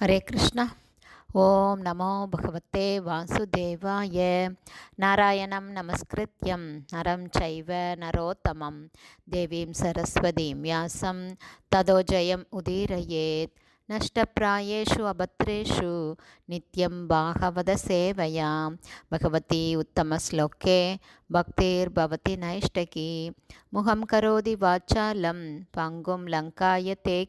ஹரே கிருஷ்ணா. ஓம் நமோ பகவத்தே வாசுதேவாய. நாராயணம் நமஸ்கிருத்யம். நரம் சைவ நரோத்தமம். தேவீம் சரஸ்வதீம் வியாசம் ததோஜயம் உதீரயேத். நஷ்டப்பிராயேஷு அபத்ரேஷு. நித்யம் பாகவத சேவையா பகவதி உத்தம ஸ்லோகே. பவதி நைஷ்டகி. முகம் கரோதி வாச்சாலம் பங்கும் லங்காய தே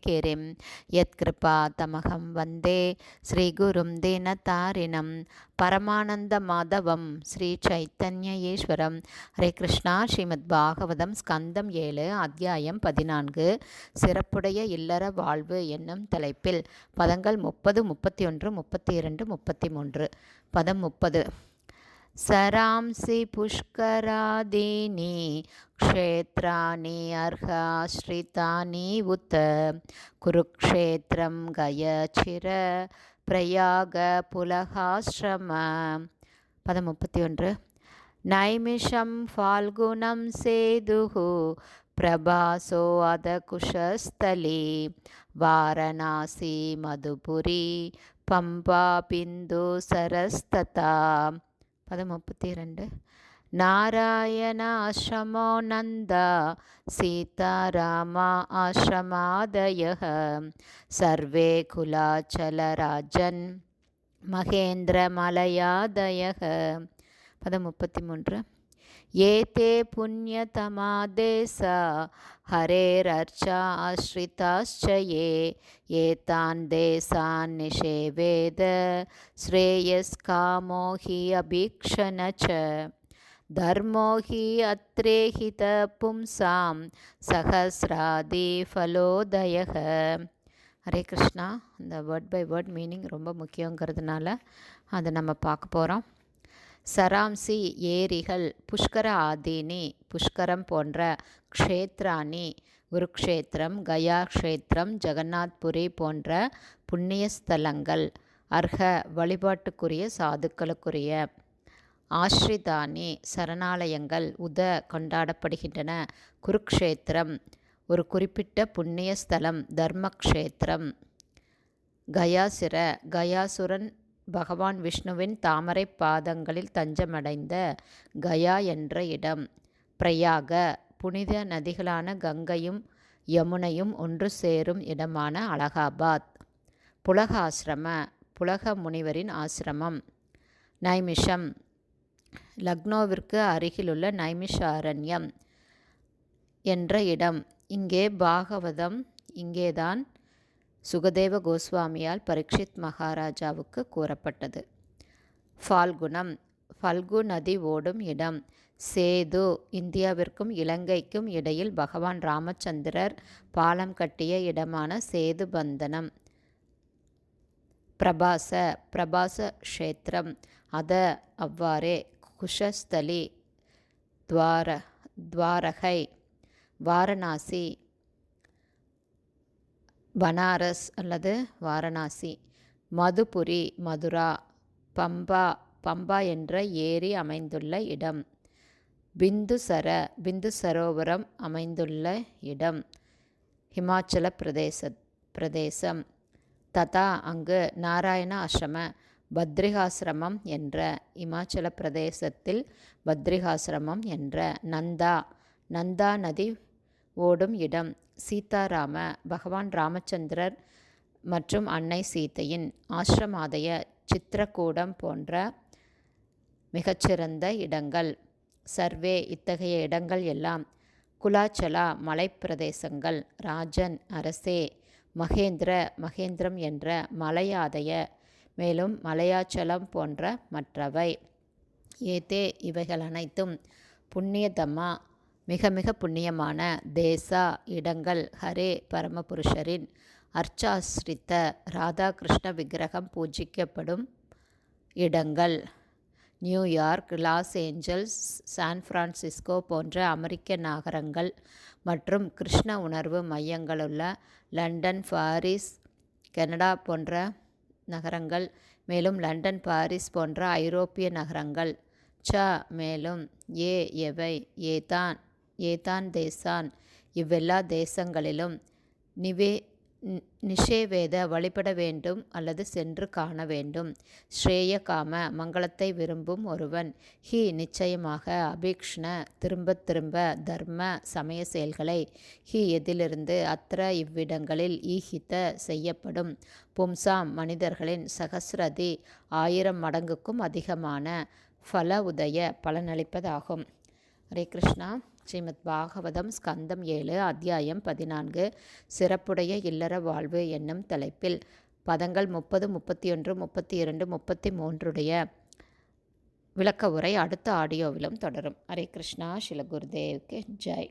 யத் கிருபா தமகம் வந்தே ஸ்ரீகுரும் தீனதாரிணம் பரமானந்த மாதவம் ஸ்ரீ சைத்தன்ய ஈஸ்வரம். ஹரே கிருஷ்ணா ஸ்ரீமத் பாகவதம் ஸ்கந்தம் ஏழு அத்தியாயம் பதினான்கு. சிறப்புடைய இல்லற வாழ்வு என்னும் தலைப்பில் பதங்கள் முப்பது முப்பத்தி ஒன்று முப்பத்தி இரண்டு முப்பத்தி மூன்று. பதம் முப்பது. சராம்சி புஷ்கராதீனி க்ஷேத்ராணி அர்ஹாஸ்ரிதானி உத்த குருக்ஷேத்திரம் கயச்சிர பிரயாக புலகாசிரம பதம் முப்பத்தி ஒன்று நைமிஷம் ஃபால்குணம் சேதுஹு பிரபாசோ அத குஷஸ்தலி வாரணாசி மதுபுரி பம்பா பிந்து சரஸ்ததா. பதம் முப்பத்தி ரெண்டு நாராயண ஆசிரமோ நந்தா சீதாராமா ஆசிரமாதய சர்வே குலாச்சலராஜன் மகேந்திரமலயாதய பதம் முப்பத்தி மூன்று ஏதே புண்ணியதமா தேசா ஹரேரர்ச்சாஸ்ரிதாச்சயே ஏதான் தேசான் நிஷேவேத ஸ்ரேயஸ்காமோ ஹி அபீக்ஷணச்ச தர்மோஹி அத்ரேஹித பும்சாம் पुंसां சகசிராதிஃபலோதயக ஹரே கிருஷ்ணா. இந்த வேர்ட் பை வேர்ட் மீனிங் ரொம்ப முக்கியங்கிறதுனால அதை நம்ம பார்க்க போகிறோம் சராம்சி ஏரிகள் புஷ்கர ஆதீனி புஷ்கரம் போன்ற க்ஷேத்ராணி குருக்ஷேத்திரம் கயா க்ஷேத்திரம் ஜெகநாத்புரி போன்ற புண்ணிய ஸ்தலங்கள் அர்ஹ வழிபாட்டுக்குரிய சாதுக்களுக்குரிய ஆஸ்ரிதானி சரணாலயங்கள் உத கொண்டாடப்படுகின்றன. குருக்ஷேத்திரம் ஒரு குறிப்பிட்ட புண்ணிய ஸ்தலம் தர்மக்ஷேத்திரம். கயாசிர கயாசுரன் பகவான் விஷ்ணுவின் தாமரை பாதங்களில் தஞ்சமடைந்த கயா என்ற இடம். பிரயாக புனித நதிகளான கங்கையும் யமுனையும் ஒன்று சேரும் இடமான அலகாபாத். புலக ஆசிரம புலக முனிவரின் ஆசிரமம். நைமிஷம். லக்னோவிற்கு அருகிலுள்ள நைமிஷாரண்யம் என்ற இடம். இங்கே பாகவதம் இங்கேதான் சுகதேவ கோஸ்வாமியால் பரீட்சித் மகாராஜாவுக்கு கூறப்பட்டது. ஃபால்குணம் ஃபல்கு நதி ஓடும் இடம். சேது இந்தியாவிற்கும் இலங்கைக்கும் இடையில் பகவான் ராமச்சந்திரர் பாலம் கட்டிய இடமான சேது பந்தனம். பிரபாச பிரபாச க்ஷேத்திரம். அத அவ்வாறே குஷஸ்தலி துவார துவாரகை வாரணாசி பனாரஸ் அல்லது வாரணாசி மதுபுரி மதுரா பம்பா பம்பா என்ற ஏரி அமைந்துள்ள இடம். பிந்துசர பிந்து சரோவரம் அமைந்துள்ள இடம். ஹிமாச்சல பிரதேச பிரதேசம். ததா அங்கு நாராயண ஆசிரம பத்ரிகாசிரமம் என்ற இமாச்சல பிரதேசத்தில் பத்ரிகாசிரமம் என்ற நந்தா நந்தா நதி ஓடும் இடம். சீதாராம பகவான் ராமச்சந்திரர் மற்றும் அன்னை சீதையின் ஆசிரமாதய சித்திரக்கூடம் போன்ற மிகச்சிறந்த இடங்கள். சர்வே இத்தகைய இடங்கள் எல்லாம் குலாச்சலா மலைப்பிரதேசங்கள். ராஜன் அரசே மகேந்திர மகேந்திரம் என்ற மலையாதய மேலும் மலையாச்சலம் போன்ற மற்றவை. ஏதே இவைகள் அனைத்தும் புண்ணியதமா மிக மிக புண்ணியமான தேசா இடங்கள் ஹரே பரமபுருஷரின் அர்ச்சாஸ்ரித்த ராதாகிருஷ்ண விக்கிரகம் பூஜிக்கப்படும் இடங்கள். New York Los Angeles San Francisco போன்ற அமெரிக்க நகரங்கள் மற்றும் கிருஷ்ண உணர்வு மையங்களுள்ள லண்டன் பாரிஸ் கனடா போன்ற நகரங்கள் மேலும் லண்டன் பாரிஸ் போன்ற ஐரோப்பிய நகரங்கள். ச மேலும் ஏ எவை? ஏதான் ஏதான் தேசான்? இவ்வெல்லா தேசங்களிலும் நிவே நிஷேவேத வழிபட வேண்டும் அல்லது சென்று காண வேண்டும். ஸ்ரேய காம மங்களத்தை விரும்பும் ஒருவன். ஹி நிச்சயமாக அபீக்ஷ்ண திரும்ப திரும்ப தர்ம சமய செயல்களை. ஹி எதிலிருந்து அத்திர இவ்விடங்களில் ஈஹித செய்யப்படும். பும்சாம் மனிதர்களின் சகசிரதி ஆயிரம் மடங்குக்கும் அதிகமான ஃபல உதய பலனளிப்பதாகும். ஹரே கிருஷ்ணா. ஸ்ரீமத் பாகவதம் ஸ்கந்தம் ஏழு அத்தியாயம் பதினான்கு சிறப்புடைய இல்லற வாழ்வு என்னும் தலைப்பில் பதங்கள் முப்பது முப்பத்தி ஒன்று முப்பத்தி இரண்டு முப்பத்தி மூன்றுடைய விளக்க உரை அடுத்த ஆடியோவிலும் தொடரும். ஹரே கிருஷ்ணா. ஸ்ரீல குருதேவ்க்கு ஜெய்.